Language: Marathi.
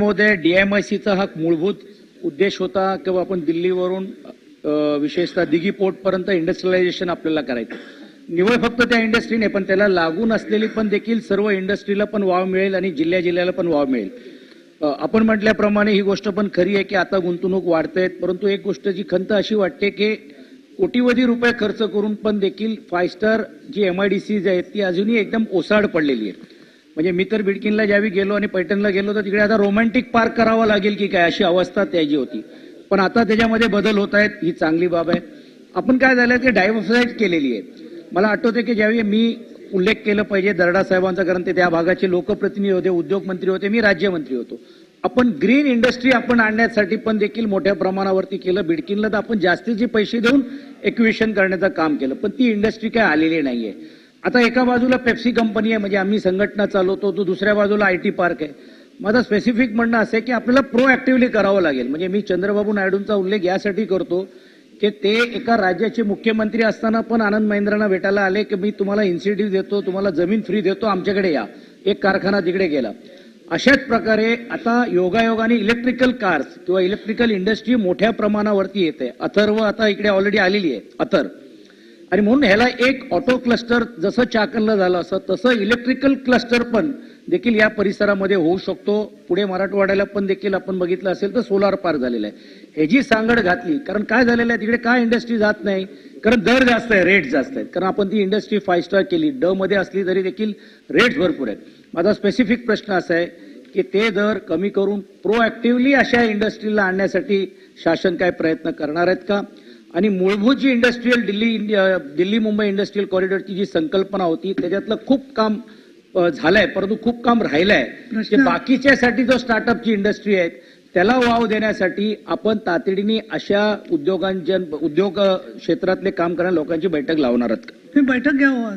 महोदय डीएमआयसीचा हा मूलभूत उद्देश होता किंवा आपण दिल्लीवरून विशेषतः दिघी पोर्ट पर्यंत इंडस्ट्रियलायझेशन आपल्याला करायचं. निवळ फक्त त्या इंडस्ट्रीने पण त्याला लागून असलेली पण देखील सर्व इंडस्ट्रीला पण वाव मिळेल आणि जिल्ह्या जिल्ह्याला पण वाव मिळेल. आपण म्हटल्याप्रमाणे ही गोष्ट पण खरी आहे की आता गुंतवणूक वाढते परंतु एक गोष्ट जी खंत अशी वाटते की कोटीवधी रुपये खर्च करून पण देखील फाय स्टार जी एमआयडीसीज आहेत ती अजूनही एकदम ओसाड पडलेली आहे म्हणजे मी तर बिडकिनला ज्यावेळी गेलो आणि पैठणला गेलो तर तिकडे आता रोमॅन्टिक पार्क करावा लागेल की काय अशी अवस्था त्याची होती. पण आता त्याच्यामध्ये बदल होत आहेत ही चांगली बाब आहे. आपण काय झालं ते डायव्हर्साईज केलेली आहे. मला आठवते की ज्यावेळी मी उल्लेख केलं पाहिजे दरडा साहेबांचा कारण ते त्या भागाचे लोकप्रतिनिधी होते उद्योगमंत्री होते मी राज्यमंत्री होतो. आपण ग्रीन इंडस्ट्री आपण आणण्यासाठी पण देखील मोठ्या प्रमाणावरती केलं. बिडकीनला तर आपण जास्तीचे पैसे देऊन एक्विशन करण्याचं काम केलं. पण ती इंडस्ट्री काय आलेली नाहीये. आता एका बाजूला पेप्सी कंपनी आहे म्हणजे आम्ही संघटना चालवतो तो दुसऱ्या बाजूला आय टी पार्क आहे. माझं स्पेसिफिक म्हणणं असं आहे की आपल्याला प्रोएक्टिव्हली करावं लागेल. म्हणजे मी चंद्रबाबू नायडूंचा उल्लेख यासाठी करतो की ते एका राज्याचे मुख्यमंत्री असताना पण आनंद महिंद्रांना भेटायला आले की मी तुम्हाला इन्सेंटिव्ह देतो तुम्हाला जमीन फ्री देतो आमच्याकडे या. एक कारखाना तिकडे गेला. अशाच प्रकारे आता योगायोगाने इलेक्ट्रिकल कार्स किंवा इलेक्ट्रिकल इंडस्ट्री मोठ्या प्रमाणावरती येते. अथर्व आता इकडे ऑलरेडी आलेली आहे. अथर. आणि म्हणून ह्याला एक ऑटो क्लस्टर जसं चाकणला झालं असं तसं इलेक्ट्रिकल क्लस्टर पण देखील या परिसरामध्ये होऊ शकतो. पुढे मराठवाड्याला पण देखील आपण बघितलं असेल तर सोलार पार्क झालेलं आहे. ह्याची सांगड घातली कारण काय झालेलं आहे तिकडे काय इंडस्ट्री जात नाही कारण दर जास्त आहे रेट जास्त आहेत. कारण आपण ती इंडस्ट्री फाय स्टार केली ड मध्ये असली तरी देखील रेट भरपूर आहेत. माझा स्पेसिफिक प्रश्न असा आहे की ते दर कमी करून प्रोएक्टिव्हली अशा इंडस्ट्रीला आणण्यासाठी शासन काय प्रयत्न करणार आहेत का? आणि मूलभूत जी इंडस्ट्रीयल दिल्ली दिल्ली मुंबई इंडस्ट्रीयल कॉरिडॉरची जी संकल्पना होती त्याच्यातलं खूप काम झालंय परंतु खूप काम राहिलंय. जे बाकीच्यासाठी जो स्टार्टअपची इंडस्ट्री आहे त्याला वाव देण्यासाठी आपण तातडीने अशा उद्योगांच्या उद्योग क्षेत्रातले काम करणाऱ्या लोकांची बैठक लावणार आहात. बैठक घ्यावं